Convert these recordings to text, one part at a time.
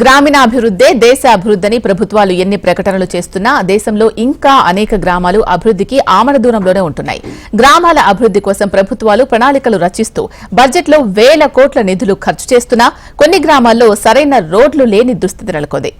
గ్రామీణాభివృద్ధే దేశ అభివృద్ధిని ప్రభుత్వాలు ఎన్ని ప్రకటనలు చేస్తున్నా దేశంలో ఇంకా అనేక గ్రామాలు అభివృద్ధికి ఆమడ దూరంలోనే ఉంటున్నాయి. గ్రామాల అభివృద్ధి కోసం ప్రభుత్వాలు ప్రణాళికలు రచిస్తూ బడ్జెట్లో వేల కోట్ల నిధులు ఖర్చు చేస్తున్నా కొన్ని గ్రామాల్లో సరైన రోడ్లు లేని దుస్థితి నెలకొంది.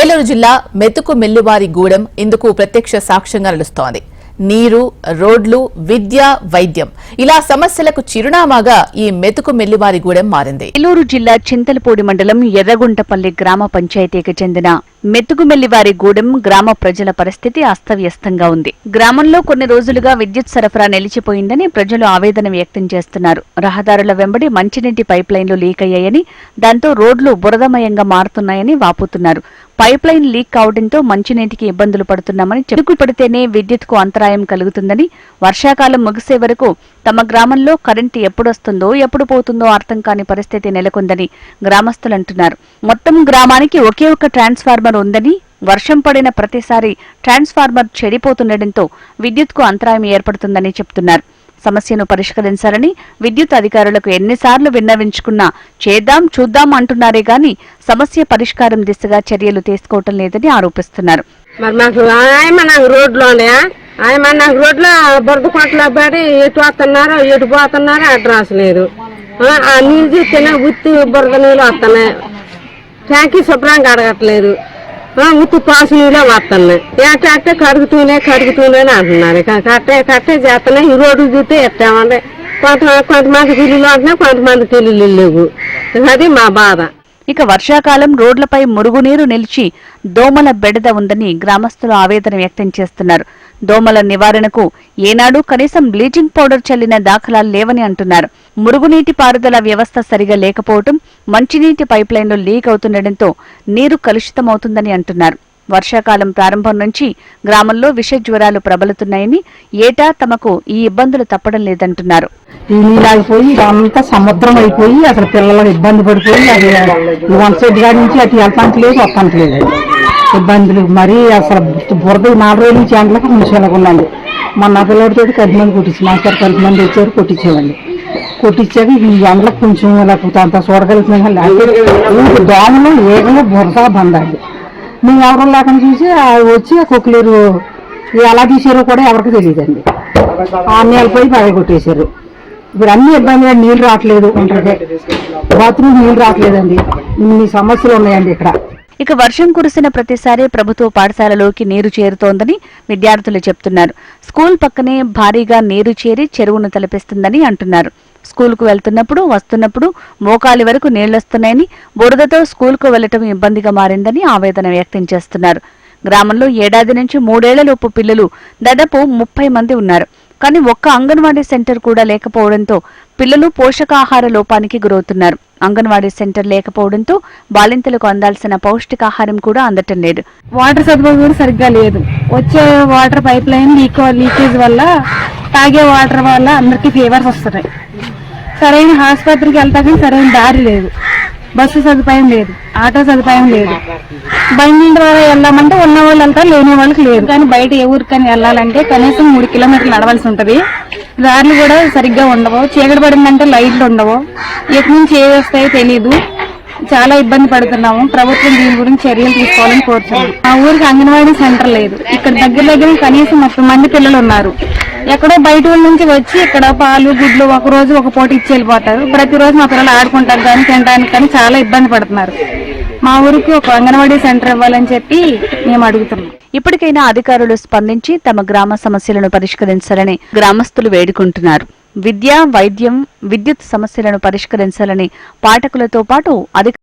ఏలూరు జిల్లా మెతుకు మెల్లివారి గూడెం ఇందుకు ప్రత్యక్ష సాక్ష్యంగా నిలుస్తోంది. నీరు రోడ్లు విద్య వైద్యం. ఇలా సమస్యలకు చిరునామాగా ఈ మెతుకు మెల్లివారిగూడెం మారింది. ఏలూరు జిల్లా చింతలపూడి మండలం ఎర్రగుంటపల్లి గ్రామ పంచాయతీకి చెందిన మెతుకుమెల్లివారి గూడెం గ్రామ ప్రజల పరిస్థితి అస్తవ్యస్తంగా ఉంది. గ్రామంలో కొన్ని రోజులుగా విద్యుత్ సరఫరా నిలిచిపోయిందని ప్రజలు ఆవేదన వ్యక్తం చేస్తున్నారు. రహదారుల వెంబడి మంచినీటి పైప్ లైన్లు లీక్ అయ్యాయని దాంతో రోడ్లు బురదమయంగా మారుతున్నాయని వాపోతున్నారు. పైప్ లైన్ లీక్ కావడంతో మంచినీటికి ఇబ్బందులు పడుతున్నామని చెరుకు పడితేనే విద్యుత్కు అంతరాయం కలుగుతుందని వర్షాకాలం ముగిసే వరకు తమ గ్రామంలో కరెంటు ఎప్పుడొస్తుందో ఎప్పుడు పోతుందో అర్థం కాని పరిస్థితి నెలకొందని గ్రామస్తులంటున్నారు. మొత్తం గ్రామానికి ఒకే ఒక ట్రాన్స్ఫార్మర్ ఉందని వర్షం పడిన ప్రతిసారి ట్రాన్స్ఫార్మర్ చెడిపోతుండటంతో విద్యుత్కు అంతరాయం ఏర్పడుతుందని చెప్తున్నారు. సమస్యను పరిష్కరించాలని విద్యుత్ అధికారులకు ఎన్నిసార్లు విన్నవించుకున్నా చేద్దాం చూద్దాం అంటున్నారే గాని సమస్య పరిష్కారం దిశగా చర్యలు తీసుకోవటం లేదని ఆరోపిస్తున్నారు. మరి మాకు నాకు రోడ్లోనే ఉన్నాయా నాకు రోడ్లో బురద కొంటలో పడి ఎటు వస్తున్నారో ఎటు పోతున్నారో అడ్రస్ లేదు. ఆ, నీళ్ళు చూస్తేనే ఉత్తి బురద నీళ్ళు వస్తున్నాయి. ట్యాంకీ శుభ్రంగా అడగట్లేదు. ఉత్తు పాసులుగా నీళ్ళే వస్తున్నాయి ఎట్ట అట్టే కడుగుతూనే కడుగుతూనే అంటున్నారు. ఇక కట్టే కట్టే చేస్తున్నాయి. ఈ రోడ్డు చూస్తే ఎట్టామంటే కొంత కొంతమంది ఇల్లులు ఉంటున్నాయి కొంతమంది ఇల్లులు లేవు. అది మా బాధ. ఇక వర్షాకాలం రోడ్లపై మురుగునీరు నిలిచి దోమల బెడద ఉందని గ్రామస్తులు ఆవేదన వ్యక్తం చేస్తున్నారు. దోమల నివారణకు ఏనాడు కనీసం బ్లీచింగ్ పౌడర్ చల్లిన దాఖలాలు లేవని అంటున్నారు. మురుగునీటి పారుదల వ్యవస్థ సరిగా లేకపోవటం మంచినీటి పైప్లైన్లు లీక్ అవుతుండటంతో నీరు కలుషితమవుతుందని అంటున్నారు. వర్షాకాలం ప్రారంభం నుంచి గ్రామంలో విష జ్వరాలు ప్రబలుతున్నాయని ఏటా తమకు ఈ ఇబ్బందులు తప్పడం లేదంటున్నారు. ఈ నీళ్ళాగిపోయి ఇదంతా సముద్రం అయిపోయి అసలు పిల్లలకు ఇబ్బంది పడిపోయి అది వన్ సైడ్ కాడి నుంచి అటు వెళ్తానికి లేదు వస్తానికి లేదు. ఇబ్బందులు. మరీ అసలు బురద నాలుగు రోజుల నుంచి ఎండలకు ఉందండి. మొన్న పిల్లడితో కొంతమంది కొట్టించి మాస్టర్ కొంతమంది వచ్చారు కొట్టించేవాళ్ళు. కొట్టించాక ఈ ఎండలకు కొంచెం లేకపోతే అంత చూడగలుగుతున్నాం లేకపోతే దోమలు ఏగలు బురద బందండి మేము ఎవరు లేకుండా చూసి వచ్చి కుక్కలేరు ఎలా తీసారో కూడా ఎవరికి తెలియదండి. ఆ పగ కొట్టేశారు. ఇప్పుడు అన్ని ఇబ్బందిగా నీళ్ళు రావట్లేదు. ఉంటుంది బాత్రూమ్ నీళ్ళు రావట్లేదండి. ఇన్ని సమస్యలు ఉన్నాయండి ఇక్కడ. ఇక వర్షం కురిసిన ప్రతిసారి ప్రభుత్వ పాఠశాలలోకి నీరు చేరుతోందని విద్యార్థులు చెప్తున్నారు. స్కూల్ పక్కనే భారీగా నీరు చేరి చెరువును తలపిస్తుందని అంటున్నారు. స్కూల్కు వెళ్తున్నప్పుడు వస్తున్నప్పుడు మోకాలి వరకు నీళ్ళొస్తున్నాయని బురదతో స్కూల్కు వెళ్ళటం ఇబ్బందిగా మారిందని ఆవేదన వ్యక్తం చేస్తున్నారు. గ్రామంలో ఏడాది నుంచి మూడేళ్ళలోపు పిల్లలు దాదాపు ముప్పై మంది ఉన్నారు. కానీ ఒక్క అంగన్వాడీ సెంటర్ కూడా లేకపోవడంతో పిల్లలు పోషకాహార లోపానికి గురవుతున్నారు. అంగన్వాడీ సెంటర్ లేకపోవడంతో బాలింతలకు అందాల్సిన పౌష్టికాహారం కూడా అందటం లేదు. వాటర్ సదుపాయం కూడా సరిగ్గా లేదు. వచ్చే water pipe line leak leakage వల్ల తాగే వాటర్ వల్ల అందరికీ ఫీవర్స్ వస్తున్నాయి. సరైన ఆసుపత్రికి వెళ్తాకి సరైన దారి లేదు. బస్సు సదుపాయం లేదు. ఆటో సదుపాయం లేదు. బండి ద్వారా వెళ్ళామంటే ఉన్న వాళ్ళంతా లేని వాళ్ళకి లేదు కానీ బయట ఏ ఊరికని వెళ్ళాలంటే కనీసం మూడు కిలోమీటర్లు నడవాల్సి ఉంటుంది. దారులు కూడా సరిగ్గా ఉండవు. చీకటి పడిందంటే లైట్లు ఉండవు. ఎటు నుంచి ఏ వస్తాయో తెలియదు చాలా ఇబ్బంది పడుతున్నాము. ప్రభుత్వం దీని గురించి చర్యలు తీసుకోవాలని కోరుతున్నాం మా ఊరికి అంగన్వాడీ సెంటర్ లేదు. ఇక్కడ దగ్గర దగ్గర కనీసం ముప్పై మంది పిల్లలు ఉన్నారు. ఎక్కడో బయట నుంచి వచ్చి ఇక్కడ పాలు గుడ్లు ఒక రోజు ఒక పూట ఇచ్చి వెళ్ళిపోతారు. ప్రతిరోజు మా పిల్లలు ఆడుకుంటారు కానీ తినడానికి కానీ చాలా ఇబ్బంది పడుతున్నారు. మా ఊరికి ఒక అంగన్వాడీ సెంటర్ ఇవ్వాలని చెప్పి మేము అడుగుతున్నాం. ఇప్పటికైనా అధికారులు స్పందించి తమ గ్రామ సమస్యలను పరిష్కరించాలని గ్రామస్తులు వేడుకుంటున్నారు. విద్య వైద్యం విద్యుత్ సమస్యలను పరిష్కరించాలని పాఠకులతో పాటు అధిక